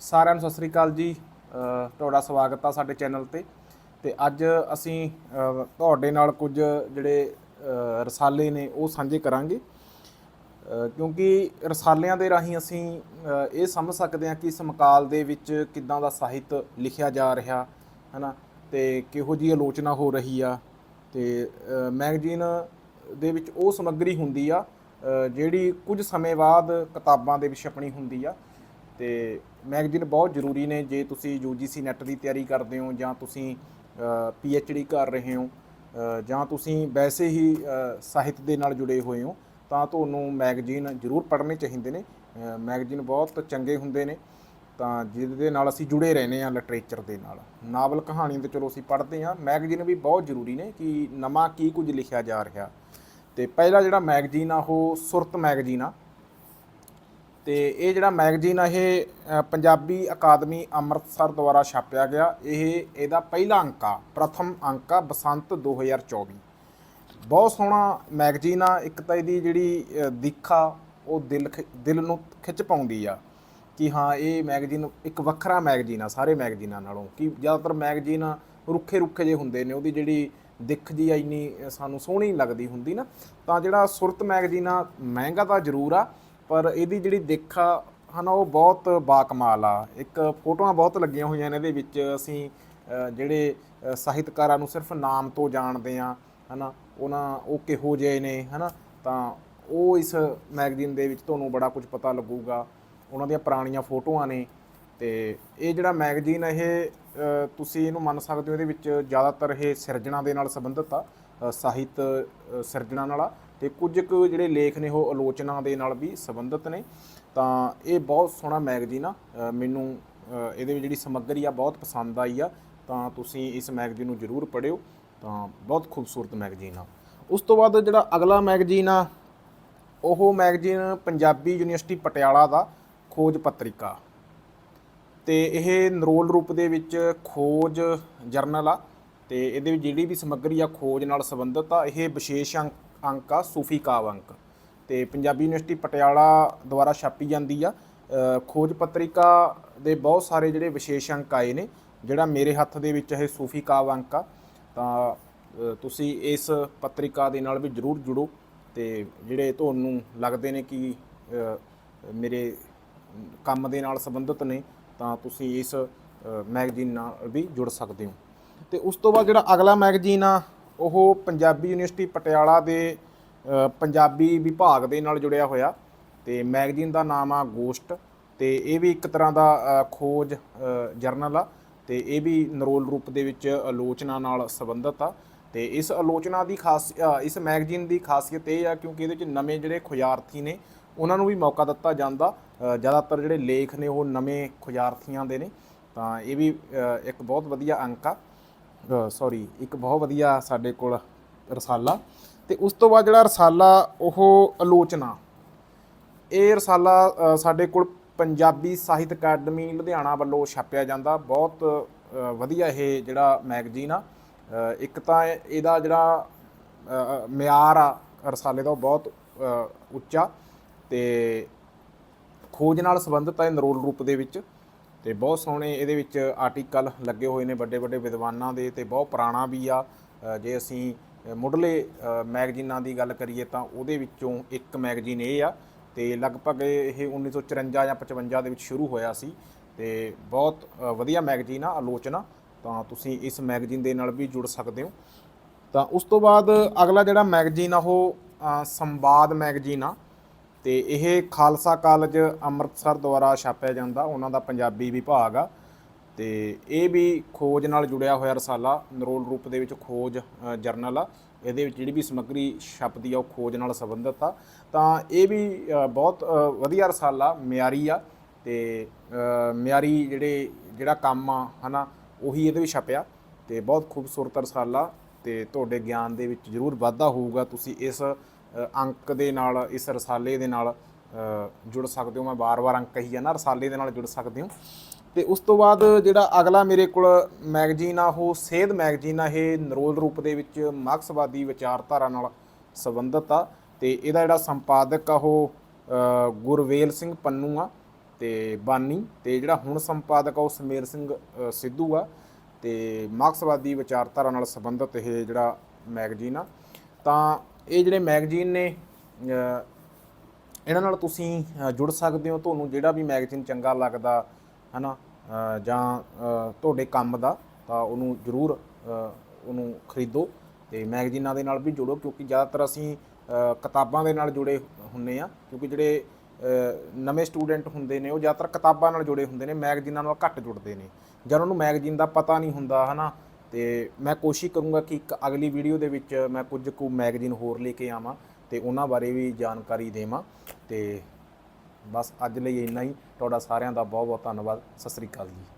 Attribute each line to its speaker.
Speaker 1: ਸਾਰਿਆਂ ਨੂੰ ਸਤਿ ਸ੍ਰੀ ਅਕਾਲ ਜੀ। ਤੁਹਾਡਾ ਸਵਾਗਤ ਆ ਸਾਡੇ ਚੈਨਲ ਤੇ। ਤੇ ਅੱਜ ਅਸੀਂ ਤੁਹਾਡੇ ਨਾਲ ਕੁਝ ਜਿਹੜੇ ਰਸਾਲੇ ਨੇ ਉਹ ਸਾਂਝੇ ਕਰਾਂਗੇ। ਕਿਉਂਕਿ ਰਸਾਲਿਆਂ ਦੇ ਰਾਹੀਂ ਅਸੀਂ ਇਹ ਸਮਝ ਸਕਦੇ ਹਾਂ ਕਿ ਸਮਕਾਲ ਦੇ ਵਿੱਚ ਕਿੱਦਾਂ ਦਾ ਸਾਹਿਤ ਲਿਖਿਆ ਜਾ ਰਿਹਾ, ਹਨਾ? ਤੇ ਕਿਹੋ ਜੀ ਆਲੋਚਨਾ ਹੋ ਰਹੀ ਆ। ਤੇ ਮੈਗਜ਼ੀਨ ਦੇ ਵਿੱਚ ਉਹ ਸਮੱਗਰੀ ਹੁੰਦੀ ਆ ਜਿਹੜੀ ਕੁਝ ਸਮੇਂ ਬਾਅਦ ਕਿਤਾਬਾਂ ਦੇ ਵਿੱਚ ਛਪਣੀ ਹੁੰਦੀ ਆ। ਤੇ ਮੈਗਜ਼ੀਨ ਬਹੁਤ ਜ਼ਰੂਰੀ ਨੇ ਜੇ ਤੁਸੀਂ UGC ਨੈਟ ਦੀ ਤਿਆਰੀ ਕਰਦੇ ਹੋ ਜਾਂ ਤੁਸੀਂ ਡੀ ਕਰ ਰਹੇ ਹੋ ਜਾਂ ਤੁਸੀਂ ਵੈਸੇ ਹੀ ਸਾਹਿਤ ਦੇ ਨਾਲ ਜੁੜੇ ਹੋਏ ਹੋ, ਤਾਂ ਤੁਹਾਨੂੰ ਮੈਗਜ਼ੀਨ ਜ਼ਰੂਰ ਪੜ੍ਹਨੇ ਚਾਹੀਦੇ ਨੇ। ਮੈਗਜ਼ੀਨ ਬਹੁਤ ਚੰਗੇ ਹੁੰਦੇ ਨੇ। ਤਾਂ ਜਿਹਦੇ ਨਾਲ ਅਸੀਂ ਜੁੜੇ ਰਹਿੰਦੇ ਆ ਲਿਟਰੇਚਰ ਦੇ ਨਾਲ। ਨਾਵਲ ਕਹਾਣੀ ਤੇ ਚਲੋ ਅਸੀਂ ਪੜ੍ਹਦੇ ਆ ਮੈਗਜ਼ੀਨ ਵੀ ਬਹੁਤ ਜ਼ਰੂਰੀ ਨੇ ਕਿ ਨਵਾਂ ਕੀ ਕੁਝ ਲਿਖਿਆ ਜਾ ਰਿਹਾ। ਤੇ ਪਹਿਲਾ ਜਿਹੜਾ ਮੈਗਜ਼ੀਨ ਆ ਉਹ ਸੁਰਤ ਮੈਗਜ਼ੀਨ ਆ। ਤੇ ਇਹ ਜਿਹੜਾ ਮੈਗਜ਼ੀਨ ਆ ਇਹ ਅ, ਪੰਜਾਬੀ ਅਕਾਦਮੀ ਅੰਮ੍ਰਿਤਸਰ ਦੁਆਰਾ ਛਾਪਿਆ ਗਿਆ। ਇਹ ਇਹਦਾ ਪਹਿਲਾ ਅੰਕ ਆ ਪ੍ਰਥਮ ਅੰਕ ਆ ਬਸੰਤ 2024 ਬਹੁਤ ਸੋਹਣਾ ਮੈਗਜ਼ੀਨ ਆ ਇੱਕ ਤਾਂ ਇਹਦੀ ਜਿਹੜੀ ਅ, ਦਿੱਖ ਆ ਉਹ ਦਿਲ ਖਿ- ਦਿਲ ਨੂੰ ਖਿੱਚ ਪਾਉਂਦੀ ਆ ਕਿ ਹਾਂ ਇਹ ਮੈਗਜ਼ੀਨ ਇੱਕ ਵੱਖਰਾ ਮੈਗਜ਼ੀਨ ਆ ਸਾਰੇ ਮੈਗਜ਼ੀਨਾਂ ਨਾਲੋਂ। ਕਿ ਜ਼ਿਆਦਾਤਰ ਮੈਗਜ਼ੀਨ ਰੁੱਖੇ ਰੁੱਖੇ ਜੇ ਹੁੰਦੇ ਨੇ ਉਹਦੀ ਜਿਹੜੀ ਦਿੱਖ ਜੀ ਆ ਇੰਨੀ ਅ, ਸਾਨੂੰ ਸੋਹਣੀ ਲੱਗਦੀ ਹੁੰਦੀ ਨਾ। ਤਾਂ ਜਿਹੜਾ ਸੁਰਤ ਮੈਗਜ਼ੀਨ ਆ ਮਹਿੰਗਾ ਤਾਂ ਜ਼ਰੂਰ ਆ ਪਰ ਇਹਦੀ ਜਿਹੜੀ ਦਿੱਖ ਆ, ਹਨਾ, ਉਹ ਬਹੁਤ ਬਾਕਮਾਲ ਆ। ਇੱਕ ਫੋਟੋਆਂ ਬਹੁਤ ਲੱਗੀਆਂ ਹੋਈਆਂ ਨੇ ਇਹਦੇ ਵਿੱਚ। ਅਸੀਂ ਜਿਹੜੇ ਸਾਹਿਤਕਾਰਾਂ ਨੂੰ ਸਿਰਫ ਨਾਮ ਤੋਂ ਜਾਣਦੇ ਆ ਹਨਾ, ਉਹਨਾਂ ਉਹ ਕਿਹੋ ਜਿਹੇ ਨੇ, ਹਨਾ, ਤਾਂ ਉਹ ਇਸ ਮੈਗਜ਼ੀਨ ਦੇ ਵਿੱਚ ਤੁਹਾਨੂੰ ਬੜਾ ਕੁਝ ਪਤਾ ਲੱਗੂਗਾ। ਉਹਨਾਂ ਦੀਆਂ ਪੁਰਾਣੀਆਂ ਫੋਟੋਆਂ ਨੇ ਤੇ ਇਹ ਜਿਹੜਾ ਮੈਗਜ਼ੀਨ ਇਹ ਤੁਸੀਂ ਇਹਨੂੰ ਮੰਨ ਸਕਦੇ ਹੋ ਇਹਦੇ ਵਿੱਚ ਜ਼ਿਆਦਾਤਰ ਇਹ ਸਿਰਜਣਾ ਦੇ ਨਾਲ ਸੰਬੰਧਿਤ ਆ ਸਾਹਿਤ ਸਿਰਜਣਾ ਨਾਲ ਆ। ਤੇ ਕੁਝ ਕੁ ਜਿਹੜੇ ਲੇਖ ਨੇ ਉਹ ਆਲੋਚਨਾ ਦੇ ਨਾਲ ਵੀ ਸੰਬੰਧਿਤ ਨੇ। ਤਾਂ ਇਹ ਬਹੁਤ ਸੋਹਣਾ ਮੈਗਜ਼ੀਨ ਆ। ਮੈਨੂੰ ਇਹਦੇ ਵਿੱਚ ਜਿਹੜੀ ਸਮੱਗਰੀ ਆ ਬਹੁਤ ਪਸੰਦ ਆਈ ਆ। ਤਾਂ ਤੁਸੀਂ ਇਸ ਮੈਗਜ਼ੀਨ ਨੂੰ ਜ਼ਰੂਰ ਪੜ੍ਹਿਓ। ਤਾਂ ਬਹੁਤ ਖੂਬਸੂਰਤ ਮੈਗਜ਼ੀਨ ਆ। ਉਸ ਤੋਂ ਬਾਅਦ ਜਿਹੜਾ ਅਗਲਾ ਮੈਗਜ਼ੀਨ ਆ, ਉਹ ਮੈਗਜ਼ੀਨ ਪੰਜਾਬੀ ਯੂਨੀਵਰਸਿਟੀ ਪਟਿਆਲਾ ਦਾ, ਖੋਜ ਪੱਤਰਿਕਾ। ਤੇ ਇਹ ਨਰੋਲ ਰੂਪ ਦੇ ਵਿੱਚ ਖੋਜ ਜਰਨਲ ਆ। ਤੇ ਇਹਦੇ ਵਿੱਚ ਜਿਹੜੀ ਵੀ ਸਮੱਗਰੀ ਆ, ਖੋਜ ਨਾਲ ਸੰਬੰਧਿਤ ਆ, ਇਹ ਵਿਸ਼ੇਸ਼ ਅੰਕ ਅੰਕ ਆ, ਸੂਫੀ ਕਾਵ ਅੰਕ। ਤੇ ਪੰਜਾਬੀ ਯੂਨੀਵਰਸਿਟੀ ਪਟਿਆਲਾ ਦੁਆਰਾ ਛਾਪੀ ਜਾਂਦੀ ਆ। ਖੋਜ ਪੱਤਰਿਕਾ ਦੇ ਬਹੁਤ ਸਾਰੇ ਜਿਹੜੇ ਵਿਸ਼ੇਸ਼ ਅੰਕ ਆਏ ਨੇ, ਜਿਹੜਾ ਮੇਰੇ ਹੱਥ ਦੇ ਵਿੱਚ ਇਹ ਸੂਫੀ ਕਾਵ ਅੰਕ ਆ। ਤਾਂ ਤੁਸੀਂ ਇਸ ਪੱਤਰਿਕਾ ਦੇ ਨਾਲ ਵੀ ਜਰੂਰ ਜੁੜੋ ਤੇ ਜਿਹੜੇ ਤੁਹਾਨੂੰ ਲੱਗਦੇ ਨੇ ਕਿ ਮੇਰੇ ਕੰਮ ਦੇ ਨਾਲ ਸੰਬੰਧਿਤ ਨੇ, ਤਾਂ ਤੁਸੀਂ ਇਸ ਮੈਗਜ਼ੀਨ ਨਾਲ ਵੀ ਜੁੜ ਸਕਦੇ ਹੋ। ਤੇ ਉਸ ਤੋਂ ਬਾਅਦ ਜਿਹੜਾ ਅਗਲਾ ਮੈਗਜ਼ੀਨ ਆ ਉਹ ਪੰਜਾਬੀ ਯੂਨੀਵਰਸਿਟੀ ਪਟਿਆਲਾ ਦੇ ਪੰਜਾਬੀ ਵਿਭਾਗ ਦੇ ਨਾਲ ਜੁੜਿਆ ਹੋਇਆ ਤੇ ਮੈਗਜ਼ੀਨ ਦਾ ਨਾਮ ਆ ਗੋਸਟ ਤੇ ਇਹ ਵੀ ਇੱਕ ਤਰ੍ਹਾਂ ਦਾ ਖੋਜ ਜਰਨਲ ਆ ਤੇ ਇਹ ਵੀ ਨਰੋਲ ਰੂਪ ਦੇ ਵਿੱਚ ਆਲੋਚਨਾ ਨਾਲ ਸੰਬੰਧਿਤ ਆ ਤੇ ਇਸ ਆਲੋਚਨਾ ਦੀ ਖਾਸ ਇਸ ਮੈਗਜ਼ੀਨ ਦੀ ਖਾਸੀਅਤ ਇਹ ਆ ਕਿਉਂਕਿ ਇਹਦੇ ਵਿੱਚ ਨਵੇਂ ਜਿਹੜੇ ਖੋਜਾਰਥੀ ਨੇ, ਉਹਨਾਂ ਨੂੰ ਵੀ ਮੌਕਾ ਦਿੱਤਾ ਜਾਂਦਾ ਜ਼ਿਆਦਾਤਰ ਜਿਹੜੇ ਲੇਖ ਨੇ ਉਹ ਨਵੇਂ ਖੋਜਾਰਥੀਆਂ ਦੇ ਨੇ ਤਾਂ ਇਹ ਵੀ ਇੱਕ ਬਹੁਤ ਵਧੀਆ ਅੰਕ ਆ ਸੌਰੀ ਇੱਕ ਬਹੁਤ ਵਧੀਆ ਸਾਡੇ ਕੋਲ ਰਸਾਲਾ। ਤੇ ਉਸ ਤੋਂ ਬਾਅਦ ਜਿਹੜਾ ਰਸਾਲਾ, ਉਹ ਆਲੋਚਨਾ। ਇਹ ਰਸਾਲਾ ਸਾਡੇ ਕੋਲ ਪੰਜਾਬੀ ਸਾਹਿਤ ਅਕਾਦਮੀ ਲੁਧਿਆਣਾ ਵੱਲੋਂ ਛਾਪਿਆ ਜਾਂਦਾ। ਬਹੁਤ ਵਧੀਆ ਇਹ ਜਿਹੜਾ ਮੈਗਜ਼ੀਨ ਆ। ਇੱਕ ਤਾਂ ਇਹਦਾ ਜਿਹੜਾ ਮਿਆਰ ਆ ਰਸਾਲੇ ਦਾ, ਉਹ ਬਹੁਤ ਉੱਚਾ। ਤੇ ਖੋਜ ਨਾਲ ਸੰਬੰਧਿਤ ਹੈ ਨਰੋਲ ਰੂਪ ਦੇ ਵਿੱਚ। ਤੇ ਬਹੁਤ ਸੋਹਣੇ ਇਹਦੇ ਵਿੱਚ ਆਰਟੀਕਲ ਲੱਗੇ ਹੋਏ ਨੇ ਵੱਡੇ ਵੱਡੇ ਵਿਦਵਾਨਾਂ ਦੇ ਤੇ ਬਹੁਤ ਪੁਰਾਣਾ ਵੀ ਆ। ਜੇ ਅਸੀਂ ਮੁੱਢਲੇ ਮੈਗਜ਼ੀਨਾਂ ਦੀ ਗੱਲ ਕਰੀਏ ਤਾਂ ਉਹਦੇ ਵਿੱਚੋਂ ਇੱਕ ਮੈਗਜ਼ੀਨ ਇਹ ਆ ਤੇ ਲਗਭਗ ਇਹ 1954 ਜਾਂ 55 ਦੇ ਵਿੱਚ ਸ਼ੁਰੂ ਹੋਇਆ ਸੀ ਤੇ ਬਹੁਤ ਵਧੀਆ ਮੈਗਜ਼ੀਨ ਆ, ਆਲੋਚਨਾ। ਤਾਂ ਤੁਸੀਂ ਇਸ ਮੈਗਜ਼ੀਨ ਦੇ ਨਾਲ ਵੀ ਜੁੜ ਸਕਦੇ ਹੋ। ਤਾਂ ਉਸ ਤੋਂ ਬਾਅਦ ਅਗਲਾ ਜਿਹੜਾ ਮੈਗਜ਼ੀਨ ਆ ਉਹ ਸੰਵਾਦ ਮੈਗਜ਼ੀਨ ਆ। ਤੇ ਇਹ ਖਾਲਸਾ ਕਾਲਜ ਅੰਮ੍ਰਿਤਸਰ ਦੁਆਰਾ ਛਾਪਿਆ ਜਾਂਦਾ, ਉਹਨਾਂ ਦਾ ਪੰਜਾਬੀ ਵਿਭਾਗ ਆ। ਤੇ ਇਹ ਵੀ ਖੋਜ ਨਾਲ ਜੁੜਿਆ ਹੋਇਆ ਰਸਾਲਾ, ਨਰੋਲ ਰੂਪ ਦੇ ਵਿੱਚ ਖੋਜ ਜਰਨਲ ਆ। ਇਹਦੇ ਵਿੱਚ ਜਿਹੜੀ ਵੀ ਸਮੱਗਰੀ ਛਪਦੀ ਆ, ਉਹ ਖੋਜ ਨਾਲ ਸੰਬੰਧਿਤ ਆ। ਤਾਂ ਇਹ ਵੀ ਬਹੁਤ ਵਧੀਆ ਰਸਾਲਾ, ਮਿਆਰੀ ਆ। ਤੇ ਮਿਆਰੀ ਜਿਹੜੇ, ਜਿਹੜਾ ਕੰਮ ਆ, ਹਨਾ, ਉਹੀ ਇਹਦੇ ਵਿੱਚ ਛਪਿਆ। ਤੇ ਬਹੁਤ ਖੂਬਸੂਰਤ ਰਸਾਲਾ ਤੇ ਤੁਹਾਡੇ ਗਿਆਨ ਦੇ ਵਿੱਚ ਜ਼ਰੂਰ ਵਾਧਾ ਹੋਊਗਾ। ਤੁਸੀਂ ਇਸ ਅੰਕ ਦੇ ਨਾਲ, ਇਸ ਰਸਾਲੇ ਦੇ ਨਾਲ ਜੁੜ ਸਕਦੇ ਹੋ। ਮੈਂ ਬਾਰ-ਬਾਰ ਅੰਕ ਕਹੀ ਜਾਂਦਾ, ਰਸਾਲੇ ਦੇ ਨਾਲ ਜੁੜ ਸਕਦੇ ਹੋ। ਤੇ ਉਸ ਤੋਂ ਬਾਅਦ ਜਿਹੜਾ ਅਗਲਾ ਮੇਰੇ ਕੋਲ ਮੈਗਜ਼ੀਨ ਆ, ਉਹ ਸੇਧ ਮੈਗਜ਼ੀਨ ਆ। ਇਹ ਨਰੋਲ ਰੂਪ ਦੇ ਵਿੱਚ ਮਾਰਕਸਵਾਦੀ ਵਿਚਾਰਧਾਰਾ ਨਾਲ ਸੰਬੰਧਿਤ ਆ। ਤੇ ਇਹਦਾ ਜਿਹੜਾ ਸੰਪਾਦਕ ਆ, ਉਹ ਗੁਰਵੇਲ ਸਿੰਘ ਪੰਨੂ ਆ ਤੇ ਬਾਨੀ। ਤੇ ਜਿਹੜਾ ਹੁਣ ਸੰਪਾਦਕ ਆ, ਉਹ ਸਮੇਰ ਸਿੰਘ ਸਿੱਧੂ ਆ। ਤੇ ਮਾਰਕਸਵਾਦੀ ਵਿਚਾਰਧਾਰਾ ਨਾਲ ਸੰਬੰਧਿਤ ਇਹ ਜਿਹੜਾ ਮੈਗਜ਼ੀਨ ਆ। ਤਾਂ ਇਹ ਜਿਹੜੇ ਮੈਗਜ਼ੀਨ ਨੇ ਇਹਨਾਂ ਨਾਲ ਤੁਸੀਂ ਜੁੜ ਸਕਦੇ ਹੋ ਤੁਹਾਨੂੰ ਜਿਹੜਾ ਵੀ ਮੈਗਜ਼ੀਨ ਚੰਗਾ ਲੱਗਦਾ ਹਨਾ ਅ, ਜਾਂ ਤੁਹਾਡੇ ਕੰਮ ਦਾ ਤਾਂ ਉਹਨੂੰ ਜ਼ਰੂਰ ਉਹਨੂੰ ਖਰੀਦੋ ਤੇ ਮੈਗਜ਼ੀਨਾਂ ਦੇ ਨਾਲ ਵੀ ਜੁੜੋ ਕਿਉਂਕਿ ਜ਼ਿਆਦਾਤਰ ਅਸੀਂ ਕਿਤਾਬਾਂ ਦੇ ਨਾਲ ਜੁੜੇ ਹੁੰਨੇ ਆ ਕਿਉਂਕਿ ਜਿਹੜੇ ਨਵੇਂ ਸਟੂਡੈਂਟ ਹੁੰਦੇ ਨੇ ਉਹ ਜ਼ਿਆਦਾਤਰ ਕਿਤਾਬਾਂ ਨਾਲ ਜੁੜੇ ਹੁੰਦੇ ਨੇ ਮੈਗਜ਼ੀਨਾਂ ਨਾਲ ਘੱਟ ਜੁੜਦੇ ਨੇ। ਜਾਂ ਉਹਨਾਂ ਨੂੰ ਮੈਗਜ਼ੀਨ ਦਾ ਪਤਾ ਨਹੀਂ ਹੁੰਦਾ ਹਨਾ ਤੇ ਮੈਂ ਕੋਸ਼ਿਸ਼ ਕਰੂੰਗਾ ਕਿ ਇੱਕ ਅਗਲੀ ਵੀਡੀਓ ਦੇ ਵਿੱਚ ਮੈਂ ਕੁਝ ਕੁ ਮੈਗਜ਼ੀਨ ਹੋਰ ਲੈ ਕੇ ਆਵਾਂ ਤੇ ਉਹਨਾਂ ਬਾਰੇ ਵੀ ਜਾਣਕਾਰੀ ਦੇਵਾਂ। ਤੇ ਬਸ ਅੱਜ ਲਈ ਇੰਨਾ ਹੀ। ਤੁਹਾਡਾ ਸਾਰਿਆਂ ਦਾ ਬਹੁਤ ਬਹੁਤ ਧੰਨਵਾਦ। ਸਤਿ ਸ੍ਰੀ ਅਕਾਲ ਜੀ।